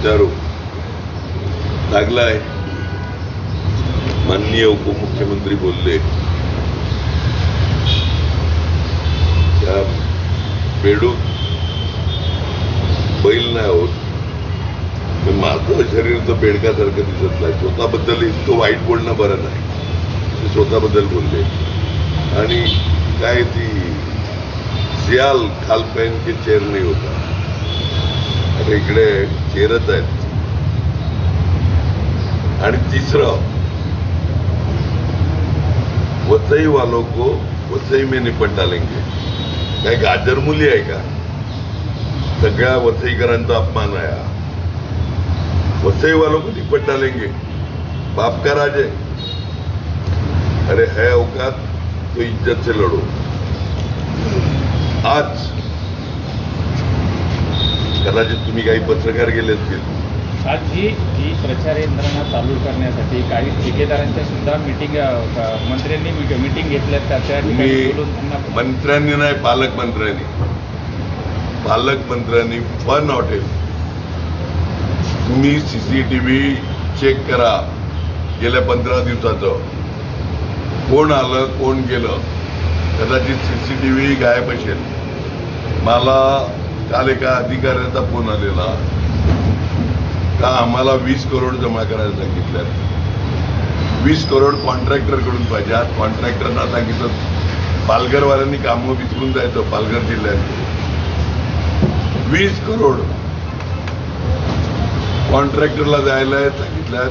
प्रत्यारोप लागलाय माननीय उपमुख्यमंत्री बोलले. त्या बेडूक बैल नाही होत. पण माझं शरीर तर बेडकासारखं दिसत नाही. स्वतःबद्दल इतकं वाईट बोलणं बरं नाही. ते स्वतःबद्दल बोलले. आणि काय ती सियाल खाल के चेअर नाही होता. आता इकडे चेरच आहेत. आणि तिसरं वसई वालों को वसई में निपट लेंगे काय गाजर मुली आहे का? सगळ्या वसईकरांचा अपमान आहे हा. वसई वालों को निपट लेंगे बाप का राज है अरे है औकात तो इज्जत से लड़ो. आज कदाचित तुम्ही काही पत्रकार गेले असतील आज ही ही प्रचार यंत्रणा चालू करण्यासाठी काही ठेकेदारांच्या सुद्धा मिटिंग मंत्र्यांनी मिटिंग घेतल्या त्या त्या ठिकाणी तुम्ही बोलून त्यांना मंत्र्यांनी नाही पालकमंत्र्यांनी पालकमंत्र्यांनी वन हॉटेल तुम्ही सीसीटीव्ही चेक करा. गेल्या पंधरा दिवसाचं. कोण आलं कोण गेलं कदाचित सीसीटीव्ही गायब असेल. मला काल एका अधिकाऱ्याचा फोन आलेला. का आम्हाला वीस करोड जमा करायला सांगितलं वीस करोड कॉन्ट्रॅक्टरकडून पाहिजे. आज कॉन्ट्रॅक्टरना सांगितलं पालघरवाल्यांनी कामं विसरून जायचं पालघर जिल्ह्यात वीस करोड कॉन्ट्रॅक्टरला जायला सांगितल्यात.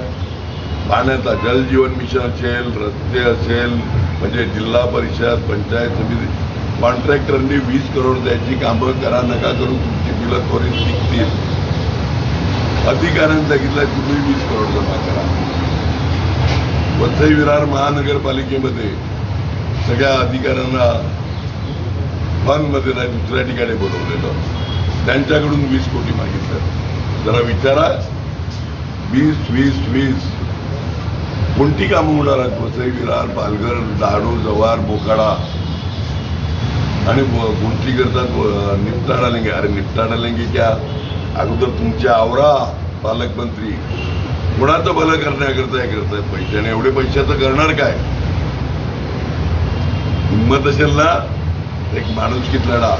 पाण्याचा जलजीवन मिशन असेल रस्ते असेल म्हणजे जिल्हा परिषद पंचायत समिती कॉन्ट्रॅक्टरनी वीस करोड द्यायची कामं करा नका करू तुमची मुलं त्वरित निघतील अधिकाऱ्यांनी सांगितलं तुम्ही वीस करोड जमा करा. वसई विरार महानगरपालिकेमध्ये सगळ्या अधिकाऱ्यांना फनमध्ये नाही दुसऱ्या ठिकाणी बोलवलेलं. त्यांच्याकडून वीस कोटी मागितलं. जरा विचारा. वीस वीस वीस. कोणती कामं होणार आहेत? वसई विरार पालघर दाडू जव्हार बोकाडा आणि व- करतात व- अरे निपटा डालेंगे क्या अगोदर तुमच्या आवरा पालकमंत्री. कुणाचं भलं करण्याकरता हे करताय? पैशाने एवढे पैशाचं करणार काय? हिंमत असेल ना एक माणुसकीत लढा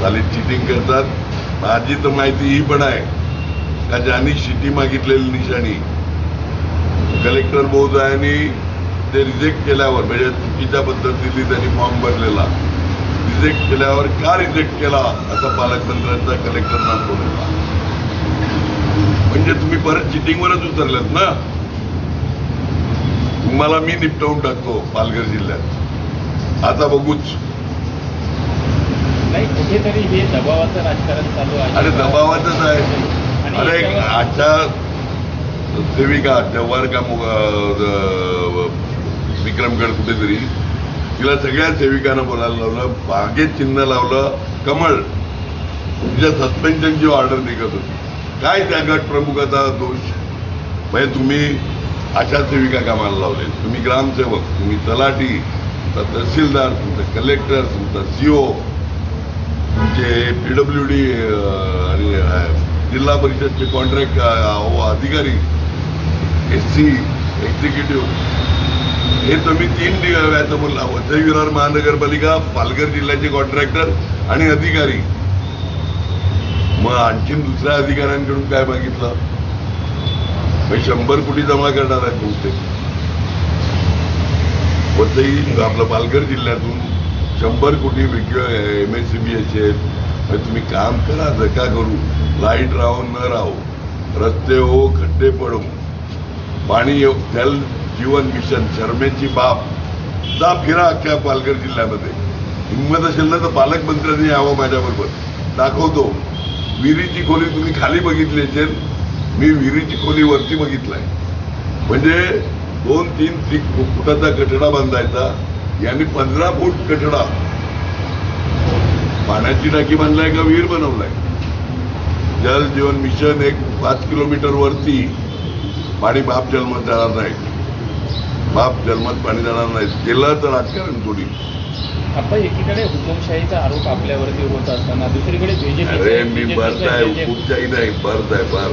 चालेल चिटिंग करतात. माझी तर माहिती ही पण आहे का ज्यांनी शिटी मागितलेली निशाणी कलेक्टर महोदयांनी ते रिजेक्ट केल्यावर म्हणजे चुकीच्या पद्धतीने त्यांनी फॉर्म भरलेला. रिजेक्ट केल्यावर का रिजेक्ट केला असा पालकमंत्र्यांचा कलेक्टरना बोलला म्हणजे तुम्ही परत चिटिंगवरच उतरलेत ना? तुम्हाला मी निपटवून टाकतो पालघर जिल्ह्यात. आता बघूच. नाही कुठेतरी हे दबावाचं राजकारण चालू आहे. अरे दबावाचंच आहे. अरे आजच्या सेविका जव्हार का मुग- विक्रमगड कुठेतरी. तिला सगळ्या सेविकांना बोलायला लावलं बागेत चिन्ह लावलं कमळ. तिच्या सस्पेन्शनची ऑर्डर निघत होती. काय त्या गट प्रमुखाचा दोष? म्हणजे तुम्ही अशा सेविका कामाला लावले तुम्ही ग्रामसेवक तुम्ही तलाठी तुमचा तहसीलदार तुमचा कलेक्टर तुमचा सीओ तुमचे पीडब्ल्यू डी आणि जिल्हा परिषदचे कॉन्ट्रॅक्ट अधिकारी एस सी एक्झिक्युटिव्ह हे तुम्ही तीन व्याचं लावा. जय विरार महानगरपालिका पालघर जिल्ह्याचे कॉन्ट्रॅक्टर आणि अधिकारी. मग आणखीन दुसऱ्या अधिकाऱ्यांकडून काय मागितलं? मी शंभर कोटी जमा करणार आहे बहुतेक. वसई आपलं पालघर जिल्ह्यातून शंभर कोटी वेगवेगळ्या एम एस सी बी असेल मग तुम्ही काम करा धका करू. लाइट राहो न राहो. रस्ते हो खड्डे पडो. पाणी येऊ त्याला जीवन मिशन शर्मेची बाप जा फिरा अख्ख्या पालघर जिल्ह्यामध्ये. हिंमत असेल ना तर पालकमंत्र्यांनी यावं माझ्याबरोबर. दाखवतो. विहिरीची खोली तुम्ही खाली बघितली असेल. मी विहिरीची खोली वरती बघितलाय. म्हणजे दोन तीन ती फुटाचा कठडा बांधायचा. यांनी पंधरा फूट कठडा. पाण्याची टाकी बांधलाय का विहीर बनवलाय? जल जीवन मिशन एक पाच किलोमीटर वरती. पाणी बाप जन्म जाणार नाही. बाप जन्मात पाणी जाणार नाही केलं तर राजकारण थोडी आपण एकीकडे हुकुमशाहीचा आरोप आपल्यावरती होत असताना दुसरीकडे अरे मी भरत आहे हुकुमशाही नाही भरत आहे भर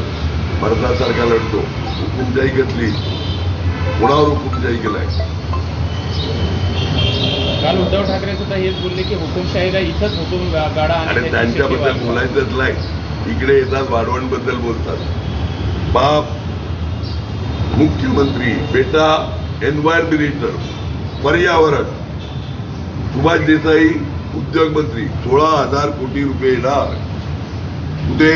भरतासारखा लढतो. हुकुमशाही घेतली. कोणावर हुकुमशाही केलाय? काल उद्धव ठाकरे सुद्धा हेच बोलले की हुकुमशाहीला इथंच हुकुम गाडा आणि त्यांच्याबद्दल. बोलायचंच नाही. इकडे येतात वाढवणबद्दल बोलतात. बाप मुख्यमंत्री बेटा एन्व्हायरमिनिस्टर पर्यावरण सुभाष देसाई उद्योग मंत्री सोळा हजार कोटी रुपये येणार. कुठे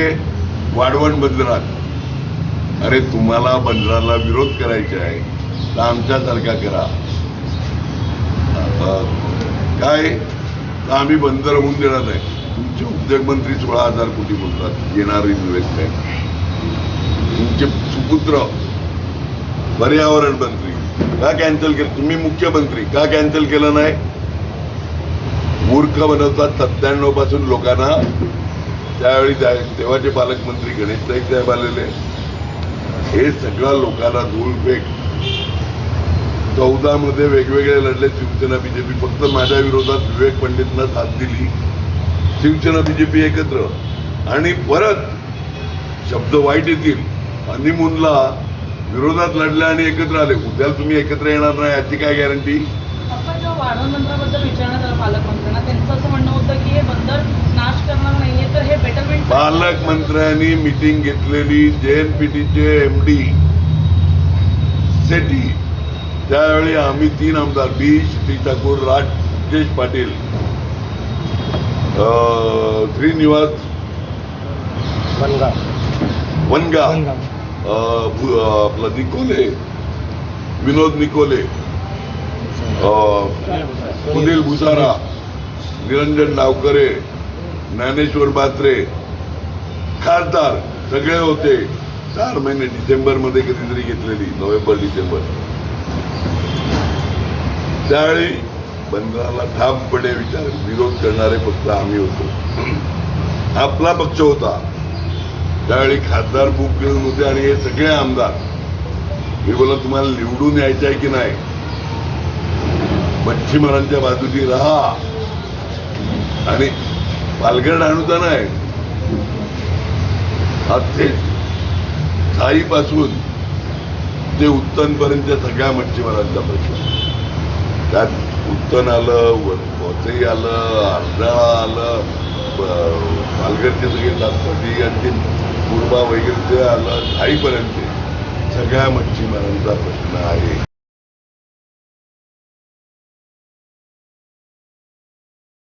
वाढवण बंदरात अरे तुम्हाला बंदराला विरोध करायचा आहे तर आमच्यासारखा करा. काय तर आम्ही बंदर होऊन देणार नाही. तुमचे उद्योगमंत्री सोळा हजार कोटी बोलतात येणार इन्व्हेस्टमेंट तुमचे सुपुत्र पर्यावरण मंत्री. का कॅन्सल केलं? तुम्ही मुख्यमंत्री का कॅन्सल केलं नाही? मूर्ख बनवतात सत्त्याण्णवपासून लोकांना. त्यावेळी तेव्हाचे पालकमंत्री गणेश नाईक साहेब आलेले. हे सगळं लोकांना धूळ फेक. चौदा मध्ये वेगवेगळे लढले शिवसेना बीजेपी. फक्त माझ्या विरोधात विवेक पंडितनं साथ दिली. शिवसेना बीजेपी एकत्र. आणि परत शब्द वाईट येतील. हनीमूनला विरोधात लढले आणि एकत्र आले. उद्या तुम्ही एकत्र येणार नाही याची काय गॅरंटी आपण जेव्हा वाढवण मंत्राबद्दल विचारण्यात आलं पालकमंत्र्यांना त्यांचं असं म्हणणं होतं की हे बंदर नाश करणार नाहीये तर हे बेटरमेंट पालकमंत्र्यांनी मिटिंग घेतलेली जेएनपीटीचे एम डी सेठी त्यावेळी आम्ही तीन आमदार बी श्री ठाकूर राजेश पाटील अं, श्रीनिवास वनगा अं, आपला निकोले. विनोद निकोले. अं, सुनील भुसारा. निरंजन डावकरे. ज्ञानेश्वर बात्रे. खासदार सगळे होते. चार महिने डिसेंबरमध्ये कधीतरी घेतलेली नोव्हेंबर डिसेंबर. त्यावेळी बंदराला ठामपणे विचार विरोध करणारे फक्त आम्ही होतो. आपला पक्ष होता. त्यावेळी खासदार बुक घेऊन होते आणि हे सगळे आमदार. मी बोला तुम्हाला निवडून यायचं आहे की नाही? मच्छीमारांच्या बाजूनी राहा. आणि पालघर आणूचा नाही. हा थेट साईपासून ते उत्तनपर्यंत सगळ्या मच्छीमारांचा प्रश्न. त्यात उत्तन आलं वसई आलं अर्धाळा आलं पालघरचे सगळे सातपाटी आणखी मुरबा वगैरे ते आलं खाईपर्यंत सगळ्या मच्छीमारांचा प्रश्न आहे.